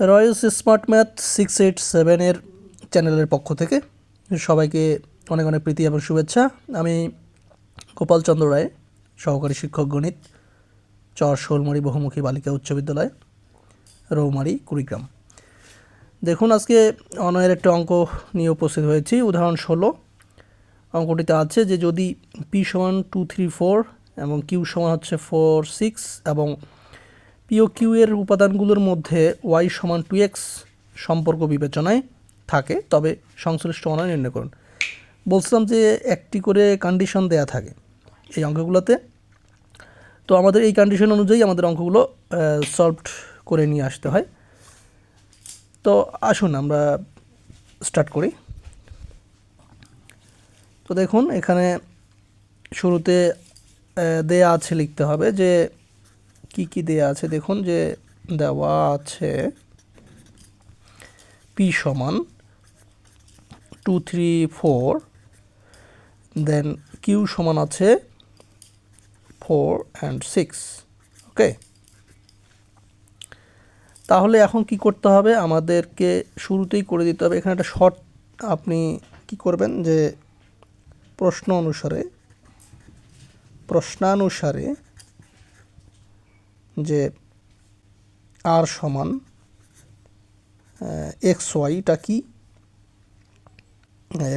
Royce smart math six eight সেভেনের চ্যানেলের পক্ষ থেকে সবাইকে অনেক অনেক প্রীতি এবং শুভেচ্ছা। আমি গোপাল চন্দ্র রায়, সহকারী শিক্ষক গণিত, চর শোলমারি বহুমুখী বালিকা উচ্চ বিদ্যালয়, রৌমারি, কুড়িগ্রাম। দেখুন, আজকে অনয়ের একটা অঙ্ক নিয়ে উপস্থিত হয়েছি। উদাহরণ ষোলো। অঙ্কটিতে আছে যে যদি পি সমান টু থ্রি ফোর এবং কিউ সমান হচ্ছে ফোর সিক্স এবং পি ও কিউ এর উপাদানগুলোর মধ্যে ওয়াই সমান টু এক্স সম্পর্ক বিবেচনায় থাকে, তবে সংশ্লিষ্ট অনয় নির্ণয় করুন। বলছিলাম যে একটি করে কন্ডিশন দেয়া থাকে এই অঙ্কগুলোতে। তো আমাদের এই কন্ডিশন অনুযায়ী আমাদের অঙ্কগুলো সলভড করে নিয়ে আসতে হয়। তো আসুন আমরা স্টার্ট করি। তো দেখুন, এখানে শুরুতে দেয়া আছে লিখতে হবে যে কি কি দেয়া আছে? দেখুন যে দেওয়া আছে পি সমান two three four then Q সমান আছে ফোর অ্যান্ড সিক্স ওকে তাহলে এখন কি করতে হবে? আমাদেরকে শুরুতেই করে দিতে হবে। এখানে একটা শর্ট আপনি কি করবেন যে প্রশ্ন অনুসারে, প্রশ্নানুসারে যে আর সমান এক্স ওয়াইটা কি?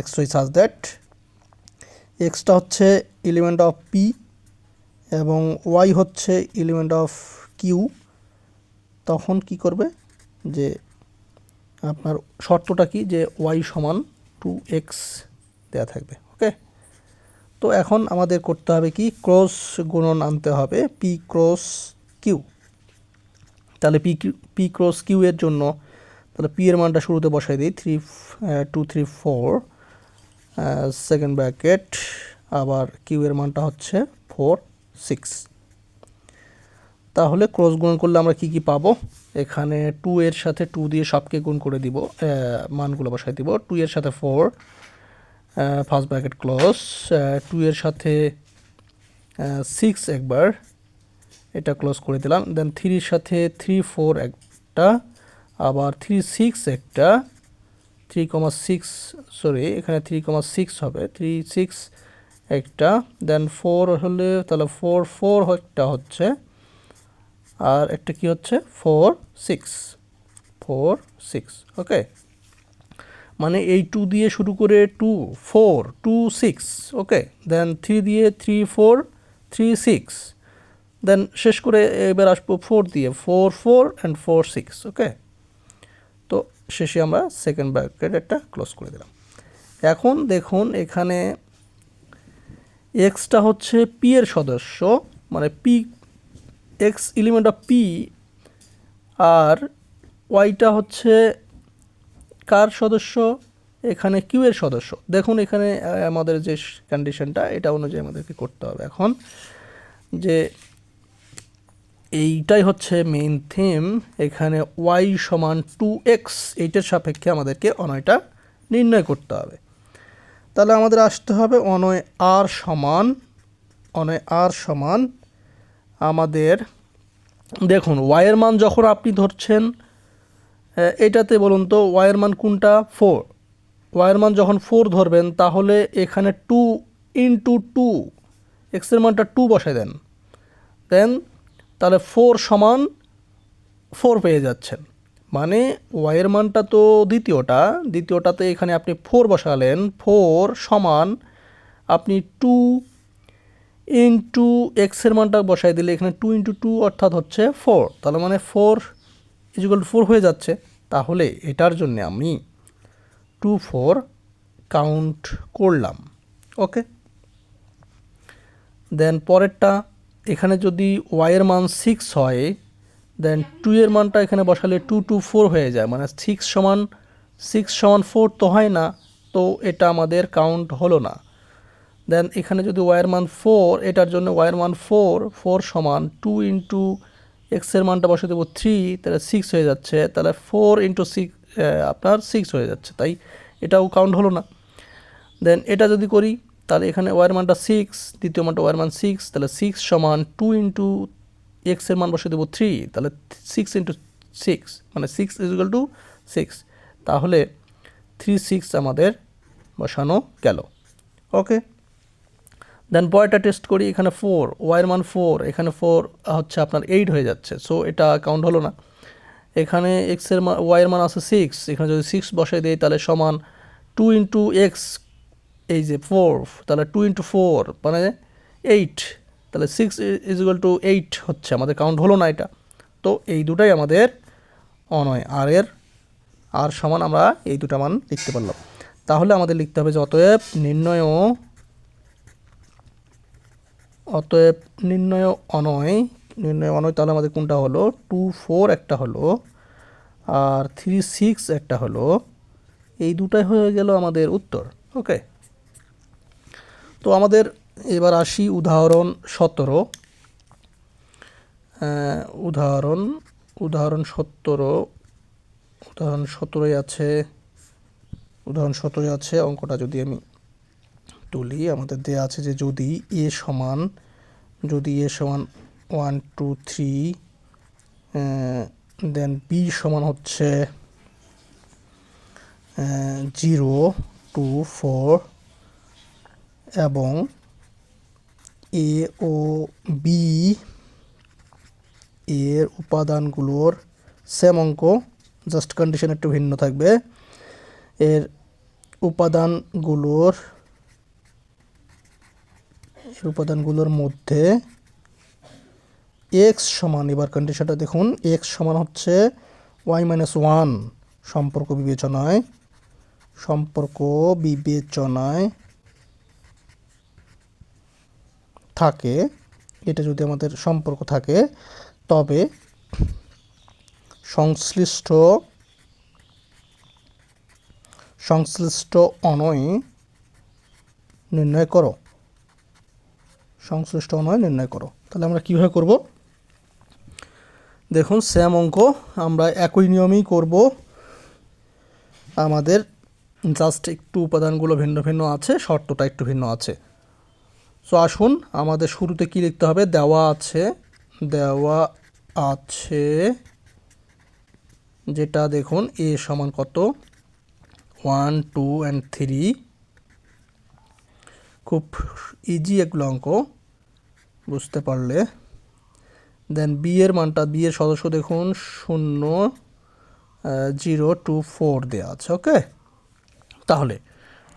এক্স ওয়াই সাজ দ্যাট এক্সটা হচ্ছে এলিমেন্ট অফ পি এবং ওয়াই হচ্ছে এলিমেন্ট অফ কিউ তখন কি করবে? যে আপনার শর্তটা কি? যে ওয়াই সমান টু এক্স দেওয়া থাকবে ওকে তো এখন আমাদের করতে হবে কি? ক্রস গুণন আনতে হবে পি ক্রস কিউ তাহলে পি পি ক্রস কিউ এর জন্য তাহলে পি এর মানটা শুরুতে বসাই দিই three two three four second bracket আবার কিউ এর মানটা হচ্ছে ফোর সিক্স তাহলে ক্রস গুণ করলে আমরা কি কি পাবো? এখানে টু এর সাথে টু দিয়ে সবকে গুণ করে দিব মানগুলো বসাই দিব। টু এর সাথে four first bracket close two এর সাথে সিক্স একবার এটা ক্লোজ করে দিলাম। দেন থ্রির সাথে থ্রি ফোর একটা, আবার থ্রি সিক্স একটা থ্রি কমা সিক্স সরি এখানে থ্রি কমা সিক্স হবে। থ্রি সিক্স একটা দেন ফোর হলে তাহলে ফোর ফোর একটা হচ্ছে। আর একটা কি হচ্ছে? Four six four six okay মানে এই টু দিয়ে শুরু করে two four two six okay then three দিয়ে three four three six then শেষ করে এবার আসব ফোর দিয়ে four four and four six okay তো শেষে আমরা সেকেন্ড ব্র্যাকেট একটা ক্লোজ করে দিলাম। এখন দেখুন এখানে এক্সটা হচ্ছে পি এর সদস্য মানে P X element of P আর ওয়াইটা হচ্ছে কার সদস্য? এখানে কিউ এর সদস্য। দেখুন এখানে আমাদের যে কন্ডিশনটা এটা অনুযায়ী আমাদেরকে করতে হবে। এখন যে এইটাই হচ্ছে মেইন থিম এখানে ওয়াই সমান টু এক্স এইটার সাপেক্ষে আমাদেরকে অনয়টা নির্ণয় করতে হবে। তাহলে আমাদের আসতে হবে অনয় আর সমান, অনয় আর সমান আমাদের, দেখুন ওয়াইয়ের মান যখন আপনি ধরছেন এটাতে বলুন তো ওয়াইয়ের মান কোনটা? ফোর ওয়াইয়ের মান যখন ফোর ধরবেন, তাহলে এখানে টু ইন্টু টু এক্সের মানটা টু বসাই দেন। দেন তাহলে ফোর সমান ফোর পেয়ে যাচ্ছেন। মানে ওয়াইয়ের মানটা তো দ্বিতীয়টা। দ্বিতীয়টাতে এখানে আপনি ফোর বসালেন। ফোর সমান আপনি টু ইন্টু এক্সের মানটা বসাই দিলে এখানে টু ইন্টু টু অর্থাৎ হচ্ছে ফোর তাহলে মানে ফোর ইজিক্যাল ফোর হয়ে যাচ্ছে। তাহলে এটার জন্য আমি টু ফোর কাউন্ট করলাম। ওকে দেন পরেরটা এখানে যদি ওয়াইয়ের মান সিক্স হয় দেন টু এর মানটা এখানে বসালে টু টু ফোর হয়ে যায়। মানে সিক্স সমান সিক্স সমান ফোর তো হয় না, তো এটা আমাদের কাউন্ট হলো না। দেন এখানে যদি ওয়াইয়ের মান ফোর এটার জন্য ওয়াইয়ের মান ফোর ফোর সমান টু ইন্টু এক্সের মানটা বসে দেবো থ্রি তাহলে সিক্স হয়ে যাচ্ছে। তাহলে ফোর ইন্টু সিক্স আপনার সিক্স হয়ে যাচ্ছে। তাই এটাও কাউন্ট হলো না। দেন এটা যদি করি তাহলে এখানে ওয়ার মানটা সিক্স দ্বিতীয় মানটা ওয়ার মান সিক্স তাহলে সিক্স সমান টু ইন্টু এক্সের মান বসে দেবো থ্রি তাহলে সিক্স ইন্টু সিক্স মানে সিক্স ইজুয়াল টু সিক্স তাহলে থ্রি সিক্স আমাদের বসানো গেল। ওকে দেন পরেরটা টেস্ট করি, এখানে ফোর ওয়াইয়ের মান ফোর এখানে ফোর হচ্ছে আপনার এইট হয়ে যাচ্ছে সো এটা কাউন্ট হলো না। এখানে এক্সের মান ওয়াইয়ের মান আছে সিক্স এখানে যদি সিক্স বসাই দিই, তাহলে সমান টু ইন্টু এক্স এই যে ফোর তাহলে টু ইন্টু ফোর মানে এইট তাহলে সিক্স ইজুয়াল টু এইট হচ্ছে, আমাদের কাউন্ট হলো না এটা। তো এই দুটাই আমাদের অনয় আর এর আর সমান আমরা এই দুটা মান লিখতে পারলাম। তাহলে আমাদের লিখতে হবে যে অতএব নির্ণয় অতএব নির্ণয় অনয় নির্ণয় অনয়, তাহলে আমাদের কোনটা হলো? টু ফোর একটা হলো, আর থ্রি সিক্স একটা হলো। এই দুটাই হয়ে গেল আমাদের উত্তর ওকে তো আমাদের এবার আসি উদাহরণ সতেরো। উদাহরণ উদাহরণ সতেরো, উদাহরণ সতেরোই আছে, উদাহরণ সতেরোই আছে, অঙ্কটা যদি আমি তুলি, আমাদের দেয়া আছে যে যদি এ সমান, যদি এ সমান one two three then B সমান হচ্ছে জিরো টু ফোর এবং এ ও বি এর উপাদানগুলোর সেম অঙ্ক জাস্ট কন্ডিশন একটু ভিন্ন থাকবে। এর উপাদানগুলোর এর উপাদানগুলোর মধ্যে এক্স সমান, এবার কন্ডিশনটা দেখুন। এক্স সমান হচ্ছে ওয়াই মাইনাস ওয়ান সম্পর্ক বিবেচনায়। সম্পর্ক বিবেচনায় থাকে, এটা যদি আমাদের সম্পর্ক থাকে, তবে সংশ্লিষ্ট সংশ্লিষ্ট অনয় নির্ণয় করো। সংশ্লিষ্ট অনয় নির্ণয় করো। তাহলে আমরা কীভাবে করব? দেখুন স্যাম অঙ্ক, আমরা একই নিয়মেই করব। আমাদের জাস্ট একটু উপাদানগুলো ভিন্ন ভিন্ন আছে, শর্তটা একটু ভিন্ন আছে। সো আসুন, আমাদের শুরুতে কি লিখতে হবে? দেওয়া আছে দেওয়া আছে যেটা দেখুন, এ সমান কত? One, two, and three. খুব ইজি এগুলো অঙ্ক, বুঝতে পারলে। দেন বি এর মানটা বি এর সদস্য দেখুন, শূন্য জিরো, টু, ফোর দেওয়া আছে, ওকে? তাহলে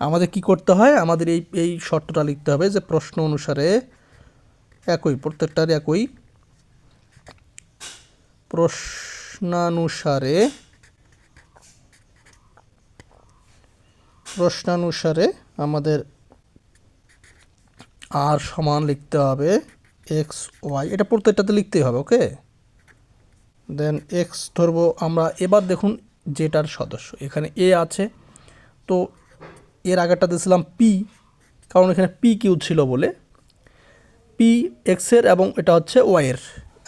আমাদের কি করতে হয়? আমাদের এই এই শর্তটা লিখতে হবে যে প্রশ্ন অনুসারে একই, প্রত্যেকটার একই প্রশ্নানুসারে প্রশ্নানুসারে আমাদের আর সমান লিখতে হবে এক্স ওয়াই এটা প্রত্যেকটাতে লিখতেই হবে ওকে দেন এক্স ধরবো আমরা, এবার দেখুন যেটার সদস্য, এখানে এ আছে, তো এর আগেরটা দিয়েছিলাম পি কারণ এখানে পি কিউ ছিল বলে। পি এক্সের এবং এটা হচ্ছে ওয়াইয়ের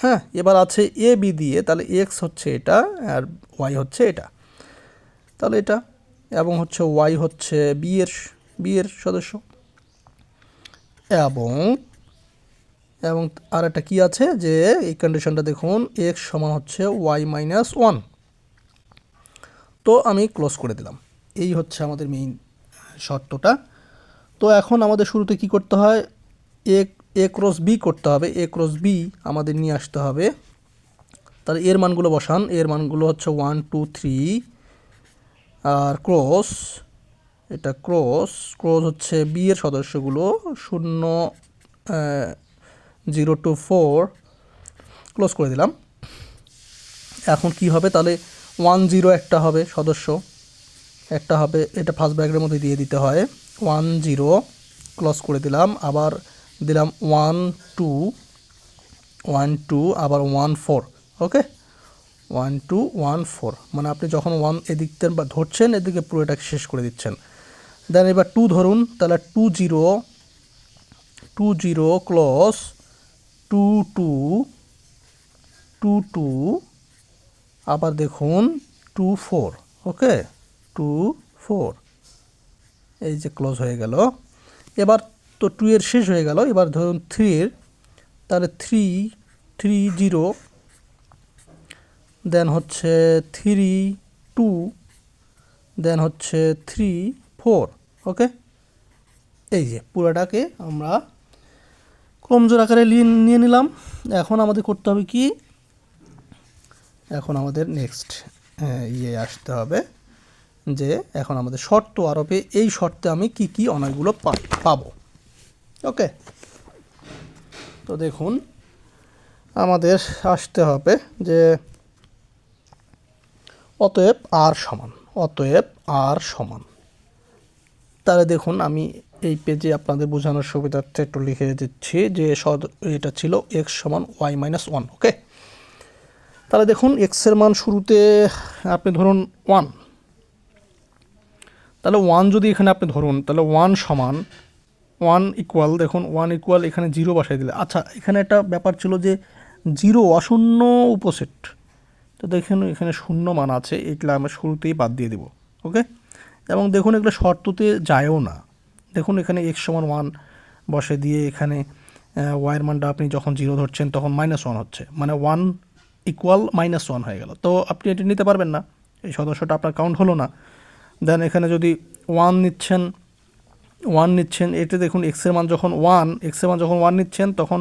হ্যাঁ এবার আছে এ বি দিয়ে, তাহলে এক্স হচ্ছে এটা আর ওয়াই হচ্ছে এটা। তাহলে এটা, এবং হচ্ছে ওয়াই হচ্ছে বি এর বি এর সদস্য। এবং এবং আর একটা কী আছে যে, এই কন্ডিশনটা দেখুন এক্স সমান হচ্ছে ওয়াই মাইনাস ওয়ান তো আমি ক্লোজ করে দিলাম। এই হচ্ছে আমাদের মেইন শর্তটা। তো এখন আমাদের শুরুতে কি করতে হয়? এ এ ক্রস বি করতে হবে। এ ক্রস বি আমাদের নিয়ে আসতে হবে। তাহলে এর মানগুলো বসান। এর মানগুলো হচ্ছে ওয়ান টু থ্রি আর ক্রস এটা ক্রস ক্রস হচ্ছে বি এর সদস্যগুলো। শূন্য জিরো টু ফোর ক্লোজ করে দিলাম। এখন কি হবে? তাহলে ওয়ান জিরো একটা হবে সদস্য। একটা হবে, এটা ফার্স্ট ব্র্যাকেটের মধ্যে দিয়ে দিতে হয়। ওয়ান জিরো ক্লস করে দিলাম। আবার দিলাম ওয়ান টু ওয়ান টু আবার one four okay one two one four মানে আপনি যখন ওয়ান এদিক বা ধরছেন, এদিকে পুরো এটাকে শেষ করে দিচ্ছেন। দেন এবার টু ধরুন, তাহলে two zero two zero close two two two two আবার দেখুন two four okay two four এই যে ক্লোজ হয়ে গেল। এবার তো টু এর শেষ হয়ে গেল। এবার ধরুন থ্রির তাহলে থ্রি থ্রি জিরো দেন হচ্ছে থ্রি টু দেন হচ্ছে থ্রি ফোর ওকে এই যে পুরোটাকে আমরা ক্রমজোর আকারে নিয়ে নিলাম। এখন আমাদের করতে হবে কি? এখন আমাদের নেক্সট ইয়ে আসতে হবে। যে এখন আমাদের শর্ত আরোপে এই শর্তে আমি কি কি অনয়গুলো পা- পাবো। ওকে? তো দেখুন, আমাদের আসতে হবে যে অতএব আর সমান, অতএব আর সমান। তাহলে দেখুন, আমি এই পেজে আপনাদের বোঝানোর সুবিধার্থে একটু লিখে দিচ্ছি যে সদ, এটা ছিল এক্স সমান ওয়াই মাইনাস ওয়ান ওকে তাহলে দেখুন এক্সের মান শুরুতে আপনি ধরুন ওয়ান তাহলে ওয়ান যদি এখানে আপনি ধরুন, তাহলে ওয়ান সমান ওয়ান ইকুয়াল দেখুন ওয়ান ইকুয়াল এখানে জিরো বসাই দিলে। আচ্ছা এখানে একটা ব্যাপার ছিল যে জিরো অশূন্য উপসেট। তো দেখুন, এখানে শূন্য মান আছে, এগুলো আমরা শুরুতেই বাদ দিয়ে দেবো ওকে এবং দেখুন, এগুলো শর্ততে যায়ও না। দেখুন, এখানে এক্স সমান ওয়ান বসে দিয়ে এখানে ওয়াইয়ের মানটা আপনি যখন জিরো ধরছেন, তখন মাইনাস ওয়ান হচ্ছে। মানে ওয়ান ইকুয়াল মাইনাস ওয়ান হয়ে গেল। তো আপনি এটি নিতে পারবেন না। এই সদস্যটা আপনার কাউন্ট হলো না। দেন এখানে যদি ওয়ান নিচ্ছেন ওয়ান নিচ্ছেন, এতে দেখুন এক্সের মান যখন ওয়ান এক্সের মান যখন ওয়ান নিচ্ছেন, তখন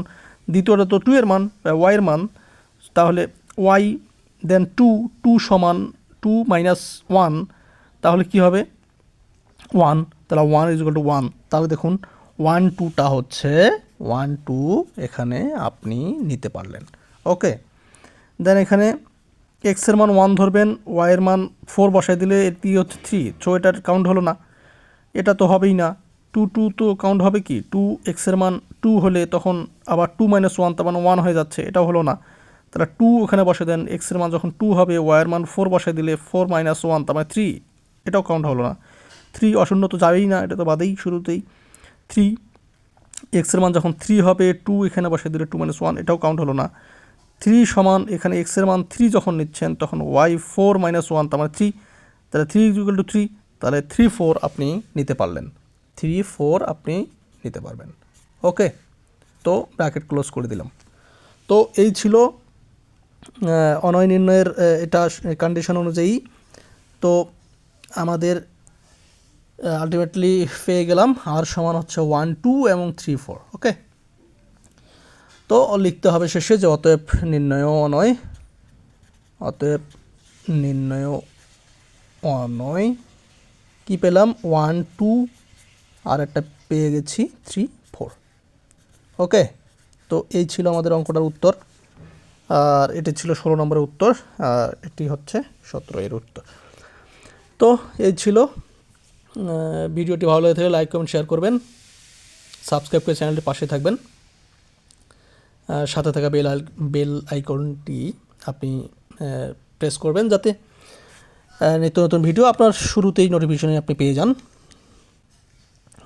দ্বিতীয়টা তো টু এর মান ওয়াইয়ের মান, তাহলে ওয়াই দেন টু টু সমান টু মাইনাস ওয়ান তাহলে কি হবে? ওয়ান তাহলে ওয়ান ইজ টু ওয়ান তাহলে দেখুন ওয়ান টুটা হচ্ছে ওয়ান টু এখানে আপনি নিতে পারলেন। ওকে দেন এখানে এক্সের মান ওয়ান ধরবেন, ওয়াইয়ের মান ফোর বসাই দিলে এটি হচ্ছে থ্রি সো এটার কাউন্ট হলো না। এটা তো হবেই না। টু টু তো কাউন্ট হবে কি? টু এক্সের মান টু হলে তখন আবার টু মাইনাস ওয়ান তার মানে ওয়ান হয়ে যাচ্ছে, এটাও হলো না। তাহলে টু ওখানে বসে দেন, এক্সের মান যখন টু হবে, ওয়াইয়ের মান ফোর বসাই দিলে ফোর মাইনাস ওয়ান তার মানে থ্রি এটাও কাউন্ট হলো না। থ্রি অশূন্য তো যাবেই না, এটা তো বাদেই শুরুতেই। থ্রি এক্সের মান যখন থ্রি হবে টু এখানে বসে দিলে টু মাইনাস ওয়ান এটাও কাউন্ট হলো না। থ্রি সমান, এখানে এক্সের মান থ্রি যখন নিচ্ছেন, তখন ওয়াই ফোর মাইনাস ওয়ান তার মানে থ্রি তাহলে থ্রি ইকুয়াল টু থ্রি তাহলে থ্রি ফোর আপনি নিতে পারলেন। থ্রি ফোর আপনি নিতে পারবেন। ওকে তো ব্র্যাকেট ক্লোজ করে দিলাম। তো এই ছিল অনয় নির্ণয়ের এটা কন্ডিশন অনুযায়ী। তো আমাদের আলটিমেটলি পেয়ে গেলাম। আর সমান হচ্ছে ওয়ান টু এবং থ্রি ফোর ওকে তো লিখতে হবে শেষে যে অতএব নির্ণয় অনয়, অতএব নির্ণয় অনয়। কি পেলাম? ওয়ান টু আর একটা পেয়ে গেছি থ্রি ফোর ওকে তো এই ছিল আমাদের অঙ্কটার উত্তর। আর এটি ছিল ষোলো নম্বরের উত্তর, আর এটি হচ্ছে সতেরো এর উত্তর। তো এই ছিল ভিডিওটি ভালো লাগে থাকলে লাইক, কমেন্ট শেয়ার করবেন। সাবস্ক্রাইব করে চ্যানেলটির পাশে থাকবেন। সাথে থাকা বেল আই- বেল আইকনটি আপনি প্রেস করবেন যাতে নিত্য নতুন ভিডিও আপনার শুরুতেই নোটিফিকেশনে আপনি পেয়ে যান।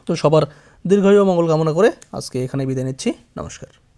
তো সবার দীর্ঘায়ু মঙ্গল কামনা করে আজকে এখানে বিদায় নিচ্ছি। নমস্কার।